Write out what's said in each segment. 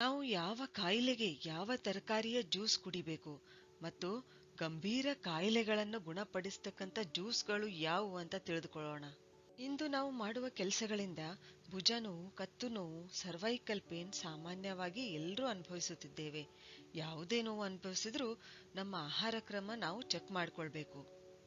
ನಾವು ಯಾವ ಕಾಯಿಲೆಗೆ ಯಾವ ತರಕಾರಿಯ ಜ್ಯೂಸ್ ಕುಡಿಬೇಕು ಮತ್ತು ಗಂಭೀರ ಕಾಯಿಲೆಗಳನ್ನು ಗುಣಪಡಿಸ್ತಕ್ಕಂಥ ಜ್ಯೂಸ್ಗಳು ಯಾವುವು ಅಂತ ತಿಳಿದುಕೊಳ್ಳೋಣ. ಇಂದು ನಾವು ಮಾಡುವ ಕೆಲಸಗಳಿಂದ ಭುಜ ನೋವು, ಕತ್ತು ನೋವು, ಸರ್ವೈಕಲ್ ಪೇನ್ ಸಾಮಾನ್ಯವಾಗಿ ಎಲ್ಲರೂ ಅನುಭವಿಸುತ್ತಿದ್ದೇವೆ. ಯಾವುದೇ ನೋವು ಅನುಭವಿಸಿದ್ರೂ ನಮ್ಮ ಆಹಾರ ಕ್ರಮ ನಾವು ಚೆಕ್ ಮಾಡ್ಕೊಳ್ಬೇಕು.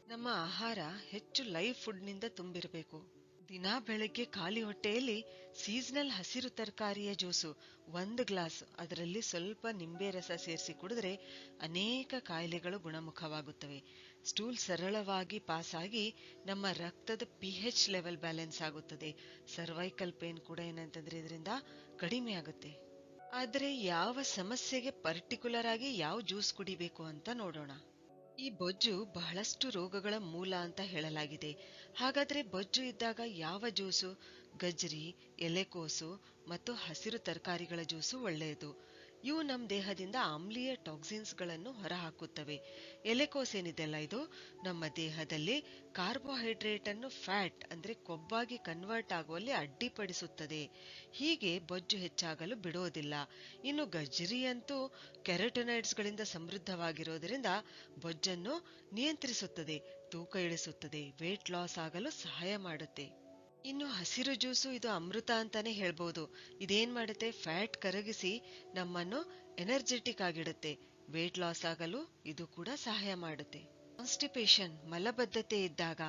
ನಮ್ಮ ಆಹಾರ ಹೆಚ್ಚು ಲೈವ್ ಫುಡ್ನಿಂದ ತುಂಬಿರಬೇಕು. ದಿನಾ ಬೆಳಗ್ಗೆ ಖಾಲಿ ಹೊಟ್ಟೆಯಲ್ಲಿ ಸೀಸನಲ್ ಹಸಿರು ತರಕಾರಿಯ ಜ್ಯೂಸು ಒಂದು ಗ್ಲಾಸ್, ಅದರಲ್ಲಿ ಸ್ವಲ್ಪ ನಿಂಬೆ ರಸ ಸೇರಿಸಿ ಕುಡಿದ್ರೆ ಅನೇಕ ಕಾಯಿಲೆಗಳು ಗುಣಮುಖವಾಗುತ್ತವೆ. ಸ್ಟೂಲ್ ಸರಳವಾಗಿ ಪಾಸ್ ಆಗಿ ನಮ್ಮ ರಕ್ತದ ಪಿ ಹೆಚ್ ಲೆವೆಲ್ ಬ್ಯಾಲೆನ್ಸ್ ಆಗುತ್ತದೆ. ಸರ್ವೈಕಲ್ ಪೇನ್ ಕೂಡ ಏನಂತಂದ್ರೆ ಇದರಿಂದ ಕಡಿಮೆ ಆಗುತ್ತೆ. ಆದರೆ ಯಾವ ಸಮಸ್ಯೆಗೆ ಪರ್ಟಿಕ್ಯುಲರ್ ಆಗಿ ಯಾವ ಜ್ಯೂಸ್ ಕುಡಿಬೇಕು ಅಂತ ನೋಡೋಣ. ಈ ಬೊಜ್ಜು ಬಹಳಷ್ಟು ರೋಗಗಳ ಮೂಲ ಅಂತ ಹೇಳಲಾಗಿದೆ. ಹಾಗಾದ್ರೆ ಬೊಜ್ಜು ಇದ್ದಾಗ ಯಾವ ಜ್ಯೂಸು? ಗಜ್ರಿ ಎಲೆಕೋಸು ಮತ್ತು ಹಸಿರು ತರಕಾರಿಗಳ ಜ್ಯೂಸು ಒಳ್ಳೆಯದು. ಇವು ನಮ್ಮ ದೇಹದಿಂದ ಆಮ್ಲೀಯ ಟಾಕ್ಸಿನ್ಸ್ಗಳನ್ನು ಹೊರಹಾಕುತ್ತವೆ. ಎಲೆಕೋಸ್ ಏನಿದೆಲ್ಲ ಇದು? ನಮ್ಮ ದೇಹದಲ್ಲಿ ಕಾರ್ಬೋಹೈಡ್ರೇಟ್ ಅನ್ನು ಫ್ಯಾಟ್ ಅಂದ್ರೆ ಕೊಬ್ಬಾಗಿ ಕನ್ವರ್ಟ್ ಆಗುವಲ್ಲಿ ಅಡ್ಡಿಪಡಿಸುತ್ತದೆ. ಹೀಗೆ ಬೊಜ್ಜು ಹೆಚ್ಚಾಗಲು ಬಿಡೋದಿಲ್ಲ. ಇನ್ನು ಗಜ್ಜರಿಯಂತೂ ಕೆರೆಟೊನೈಡ್ಸ್ಗಳಿಂದ ಸಮೃದ್ಧವಾಗಿರೋದರಿಂದ ಬೊಜ್ಜನ್ನು ನಿಯಂತ್ರಿಸುತ್ತದೆ, ತೂಕ ಇಳಿಸುತ್ತದೆ ವೇಟ್ ಲಾಸ್ ಆಗಲು ಸಹಾಯ ಮಾಡುತ್ತೆ. ಇನ್ನು ಹಸಿರು ಜ್ಯೂಸು, ಇದು ಅಮೃತ ಅಂತಾನೆ ಹೇಳ್ಬೋದು. ಇದೇನ್ ಮಾಡುತ್ತೆ? ಫ್ಯಾಟ್ ಕರಗಿಸಿ ನಮ್ಮನ್ನು ಎನರ್ಜೆಟಿಕ್ ಆಗಿಡುತ್ತೆ. ವೇಟ್ ಲಾಸ್ ಆಗಲು ಇದು ಕೂಡ ಸಹಾಯ ಮಾಡುತ್ತೆ. ಕಾನ್ಸ್ಟಿಪೇಷನ್, ಮಲಬದ್ಧತೆ ಇದ್ದಾಗ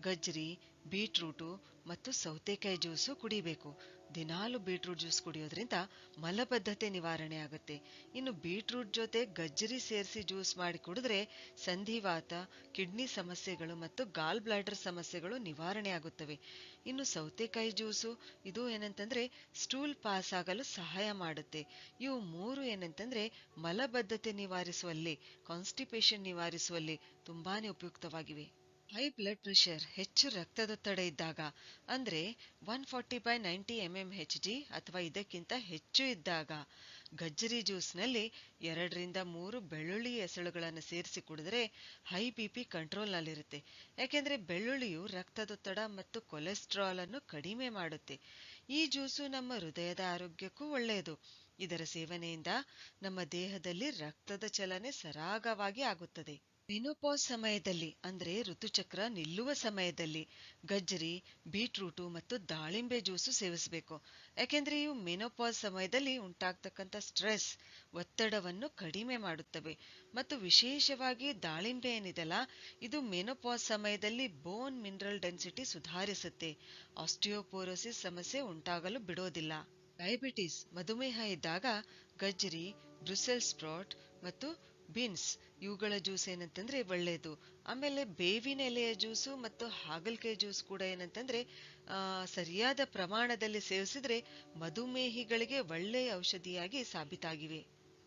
ಗಜ್ರಿ ಬೀಟ್ರೂಟು ಮತ್ತು ಸೌತೆಕಾಯಿ ಜ್ಯೂಸು ಕುಡಿಬೇಕು. ದಿನಾಲು ಬೀಟ್ರೂಟ್ ಜ್ಯೂಸ್ ಕುಡಿಯೋದ್ರಿಂದ ಮಲಬದ್ಧತೆ ನಿವಾರಣೆ ಆಗುತ್ತೆ ಇನ್ನು ಬೀಟ್ರೂಟ್ ಜೊತೆ ಗಜ್ಜರಿ ಸೇರಿಸಿ ಜ್ಯೂಸ್ ಮಾಡಿ ಕುಡಿದ್ರೆ ಸಂಧಿವಾತ, ಕಿಡ್ನಿ ಸಮಸ್ಯೆಗಳು ಮತ್ತು ಗಾಲ್ ಬ್ಲಾಡರ್ ಸಮಸ್ಯೆಗಳು ನಿವಾರಣೆ ಆಗುತ್ತವೆ ಇನ್ನು ಸೌತೆಕಾಯಿ ಜ್ಯೂಸು, ಇದು ಏನಂತಂದ್ರೆ ಸ್ಟೂಲ್ ಪಾಸ್ ಆಗಲು ಸಹಾಯ ಮಾಡುತ್ತೆ. ಇವು ಮೂರು ಏನಂತಂದ್ರೆ ಮಲಬದ್ಧತೆ ನಿವಾರಿಸುವಲ್ಲಿ, ಕಾನ್ಸ್ಟಿಪೇಷನ್ ನಿವಾರಿಸುವಲ್ಲಿ ತುಂಬಾನೇ ಉಪಯುಕ್ತವಾಗಿವೆ. ಹೈ ಬ್ಲಡ್ ಪ್ರೆಷರ್ ಹೆಚ್ಚು ರಕ್ತದೊತ್ತಡ ಇದ್ದಾಗ, ಅಂದ್ರೆ one forty by ninety M M H G ಅಥವಾ ಇದಕ್ಕಿಂತ ಹೆಚ್ಚು ಇದ್ದಾಗ, ಗಜ್ಜರಿ ಜ್ಯೂಸ್ನಲ್ಲಿ ಎರಡರಿಂದ ಮೂರು ಬೆಳ್ಳುಳ್ಳಿ ಎಸಳುಗಳನ್ನು ಸೇರಿಸಿ ಕುಡಿದ್ರೆ ಹೈ ಬಿ ಪಿ ಕಂಟ್ರೋಲ್ನಲ್ಲಿರುತ್ತೆ ಯಾಕೆಂದರೆ ಬೆಳ್ಳುಳ್ಳಿಯು ರಕ್ತದೊತ್ತಡ ಮತ್ತು ಕೊಲೆಸ್ಟ್ರಾಲನ್ನು ಕಡಿಮೆ ಮಾಡುತ್ತೆ. ಈ ಜ್ಯೂಸು ನಮ್ಮ ಹೃದಯದ ಆರೋಗ್ಯಕ್ಕೂ ಒಳ್ಳೆಯದು. ಇದರ ಸೇವನೆಯಿಂದ ನಮ್ಮ ದೇಹದಲ್ಲಿ ರಕ್ತದ ಚಲನೆ ಸರಾಗವಾಗಿ ಆಗುತ್ತದೆ. ಮೆನೋಪಾಸ್ ಸಮಯದಲ್ಲಿ, ಅಂದ್ರೆ ಋತುಚಕ್ರ ನಿಲ್ಲುವ ಸಮಯದಲ್ಲಿ ಗಜ್ಜರಿ, ಬೀಟ್ರೂಟು ಮತ್ತು ದಾಳಿಂಬೆ ಜ್ಯೂಸು ಸೇವಿಸಬೇಕು. ಯಾಕೆಂದ್ರೆ ಇವು ಮೆನೋಪಾಸ್ ಸಮಯದಲ್ಲಿ ಉಂಟಾಗ್ತಕ್ಕಂಥ ಸ್ಟ್ರೆಸ್, ಒತ್ತಡವನ್ನು ಕಡಿಮೆ ಮಾಡುತ್ತವೆ. ಮತ್ತು ವಿಶೇಷವಾಗಿ ದಾಳಿಂಬೆ ಏನಿದೆಲ್ಲ ಇದು ಮೆನೋಪಾಸ್ ಸಮಯದಲ್ಲಿ ಬೋನ್ ಮಿನರಲ್ ಡೆನ್ಸಿಟಿ ಸುಧಾರಿಸುತ್ತೆ. ಆಸ್ಟಿಯೋಪೋರೋಸಿಸ್ ಸಮಸ್ಯೆ ಉಂಟಾಗಲು ಬಿಡೋದಿಲ್ಲ. ಡಯಾಬಿಟಿಸ್, ಮಧುಮೇಹ ಇದ್ದಾಗ ಗಜ್ಜರಿ ಬ್ರುಸೆಲ್ ಸ್ಪ್ರಾಟ್ ಮತ್ತು ಬೀನ್ಸ್, ಇವುಗಳ ಜ್ಯೂಸ್ ಏನಂತಂದ್ರೆ ಒಳ್ಳೆಯದು ಆಮೇಲೆ ಬೇವಿನ ಎಲೆಯ ಜ್ಯೂಸು ಮತ್ತು ಹಾಗಲಕಾಯಿ ಜ್ಯೂಸ್ ಕೂಡ ಏನಂತಂದ್ರೆ ಸರಿಯಾದ ಪ್ರಮಾಣದಲ್ಲಿ ಸೇವಿಸಿದ್ರೆ ಮಧುಮೇಹಿಗಳಿಗೆ ಒಳ್ಳೆಯ ಔಷಧಿಯಾಗಿ ಸಾಬೀತಾಗಿವೆ.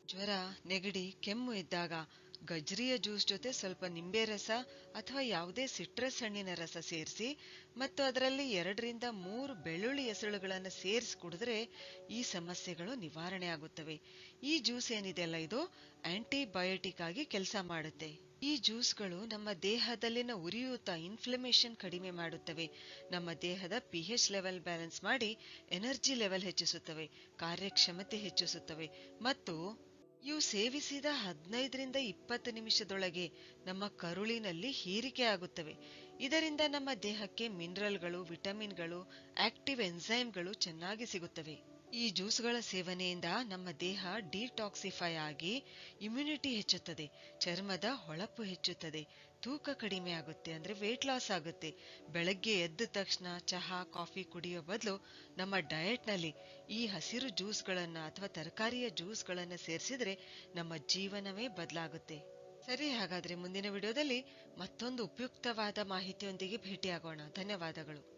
ಜ್ವರ, ನೆಗಡಿ, ಕೆಮ್ಮು ಇದ್ದಾಗ ಗಜ್ರಿಯ ಜ್ಯೂಸ್ ಜೊತೆ ಸ್ವಲ್ಪ ನಿಂಬೆ ರಸ ಅಥವಾ ಯಾವುದೇ ಸಿಟ್ರಸ್ ಹಣ್ಣಿನ ರಸ ಸೇರಿಸಿ ಮತ್ತು ಅದರಲ್ಲಿ ಎರಡರಿಂದ ಮೂರು ಬೆಳ್ಳುಳ್ಳಿ ಎಸಳುಗಳನ್ನು ಸೇರಿಸಿ ಕುಡಿದ್ರೆ ಈ ಸಮಸ್ಯೆಗಳು ನಿವಾರಣೆ ಆಗುತ್ತವೆ. ಈ ಜ್ಯೂಸ್ ಏನಿದೆಯಲ್ಲ ಇದು? ಆಂಟಿಬಯೋಟಿಕ್ ಆಗಿ ಕೆಲಸ ಮಾಡುತ್ತೆ. ಈ ಜ್ಯೂಸ್ಗಳು ನಮ್ಮ ದೇಹದಲ್ಲಿನ ಉರಿಯೂತ ಇನ್ಫ್ಲಮೇಷನ್ ಕಡಿಮೆ ಮಾಡುತ್ತವೆ. ನಮ್ಮ ದೇಹದ ಪಿ ಎಚ್ ಲೆವೆಲ್ ಬ್ಯಾಲೆನ್ಸ್ ಮಾಡಿ ಎನರ್ಜಿ ಲೆವೆಲ್ ಹೆಚ್ಚಿಸುತ್ತವೆ. ಕಾರ್ಯಕ್ಷಮತೆ ಹೆಚ್ಚಿಸುತ್ತವೆ. ಮತ್ತು ಇವು ಸೇವಿಸಿದ ಹದಿನೈದರಿಂದ ಇಪ್ಪತ್ತು ನಿಮಿಷದೊಳಗೆ ನಮ್ಮ ಕರುಳಿನಲ್ಲಿ ಹೀರಿಕೆ ಆಗುತ್ತವೆ. ಇದರಿಂದ ನಮ್ಮ ದೇಹಕ್ಕೆ ಮಿನರಲ್ಗಳು, ವಿಟಮಿನ್ಗಳು, ಆಕ್ಟಿವ್ ಎನ್ಸೈಮ್ಗಳು ಚೆನ್ನಾಗಿ ಸಿಗುತ್ತವೆ. ಈ ಜ್ಯೂಸ್ಗಳ ಸೇವನೆಯಿಂದ ನಮ್ಮ ದೇಹ ಡಿಟಾಕ್ಸಿಫೈ ಆಗಿ ಇಮ್ಯುನಿಟಿ ಹೆಚ್ಚುತ್ತದೆ, ಚರ್ಮದ ಹೊಳಪು ಹೆಚ್ಚುತ್ತದೆ ತೂಕ ಕಡಿಮೆ ಆಗುತ್ತೆ ಅಂದ್ರೆ ವೆಯ್ಟ್ ಲಾಸ್ ಆಗುತ್ತೆ. ಬೆಳಗ್ಗೆ ಎದ್ದ ತಕ್ಷಣ ಚಹಾ ಕಾಫಿ ಕುಡಿಯೋ ಬದಲು ನಮ್ಮ ಡಯಟ್ನಲ್ಲಿ ಈ ಹಸಿರು ಜ್ಯೂಸ್ಗಳನ್ನು ಅಥವಾ ತರಕಾರಿಯ ಜ್ಯೂಸ್ಗಳನ್ನು ಸೇರಿಸಿದ್ರೆ ನಮ್ಮ ಜೀವನವೇ ಬದಲಾಗುತ್ತೆ. ಸರಿ, ಹಾಗಾದ್ರೆ ಮುಂದಿನ ವಿಡಿಯೋದಲ್ಲಿ ಮತ್ತೊಂದು ಉಪಯುಕ್ತವಾದ ಮಾಹಿತಿಯೊಂದಿಗೆ ಭೇಟಿಯಾಗೋಣ. ಧನ್ಯವಾದಗಳು.